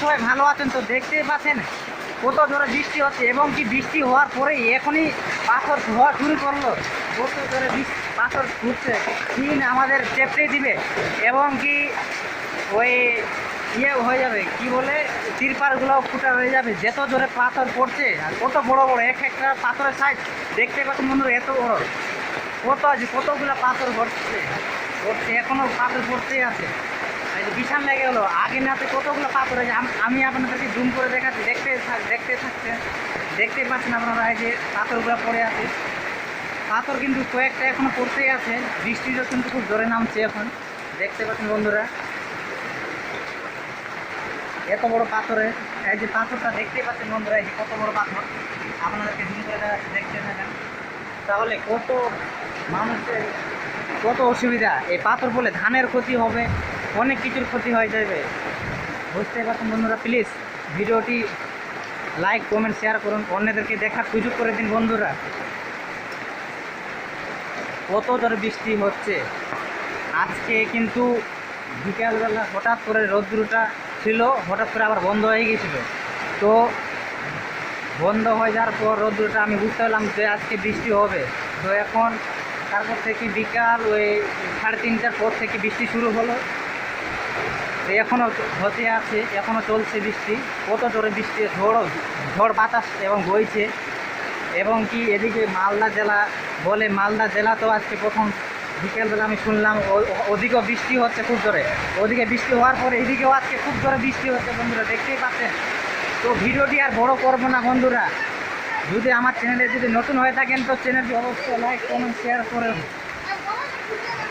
সবাই ভালো আছেন তো দেখতেই পাচ্ছেন? কত জোরে বৃষ্টি হচ্ছে এবং কি বৃষ্টি হওয়ার পরেই এখনই পাথর হওয়া শুরু করল। কত জোরে পাথর ঘুরছে দিন আমাদের চেপড়ে দিবে এবং কি ওই ইয়ে হয়ে যাবে, কি বলে তিরপালগুলো ফুটা হয়ে যাবে। যত জোরে পাথর পড়ছে, আর কত বড় বড়, এক একটা পাথরের সাইজ দেখতে পাচ্ছেন বন্ধুরা, এত বড়। কত আছে, কতগুলো পাথর পড়ছে? পড়ছে এখনও পাথর পড়তেই আছে। এই লেগে গেলো আগে নাতে কতগুলো পাথর আছে? আম- আপনাদেরকে জুম করে দেখাচ্ছি, দেখতে দেখতে থাকছেন। দেখতে পাচ্ছেন আপনারা এই যে পাথরগুলো পড়ে আছে। পাথর কিন্তু কয়েকটা এখনও পড়তেই আছে বৃষ্টিও কিন্তু খুব জোরে নামছে এখন। দেখতে পাচ্ছেন বন্ধুরা। এত বড় পাথরে, এই যে পাথরটা দেখতেই পাচ্ছেন বন্ধুরা, এই যে কত বড় পাথর। আপনাদেরকে জুম করে দেখতে থাকেন। তাহলে কত মানুষের কত অসুবিধা? এই পাথর বলে ধানের ক্ষতি হবে অনেক কিছুর ক্ষতি হয়ে যাবে। বুঝতে পারছেন বন্ধুরা প্লিজ ভিডিওটি লাইক কমেন্ট শেয়ার করুন। অন্যদেরকে দেখার সুযোগ করে দিন বন্ধুরা। কত জোরে বৃষ্টি হচ্ছে। আজকে কিন্তু বিকালবেলা হঠাৎ করে রৌদ্রটা ছিল, হঠাৎ করে আবার বন্ধ হয়ে গিয়েছিল। তো বন্ধ হয়ে যাওয়ার পর রৌদ্রটা আমি বুঝতে পারলাম যে আজকে বৃষ্টি হবে। তো এখন তারপর থেকে বিকাল ওই সাড়ে তিনটার পর থেকে বৃষ্টি শুরু হলো। এখনও হতে আছে এখনও চলছে বৃষ্টি, কত জোরে বৃষ্টি, ঝড় ঝড় বাতাস এবং বইছে। এবং কি এদিকে মালদা জেলা বলে, মালদা জেলা তো আজকে প্রথম বিকেলবেলা আমি শুনলাম ওদিকেও বৃষ্টি হচ্ছে খুব জোরে। ওদিকে বৃষ্টি হওয়ার পরে এদিকেও আজকে খুব জোরে বৃষ্টি হচ্ছে, বন্ধুরা, দেখতেই পাচ্ছেন। তো ভিডিওটি আর বড় করব না, বন্ধুরা। যদি আমার চ্যানেলে যদি নতুন হয়ে থাকেন, তো চ্যানেলটি অবশ্যই লাইক কমেন্ট শেয়ার করে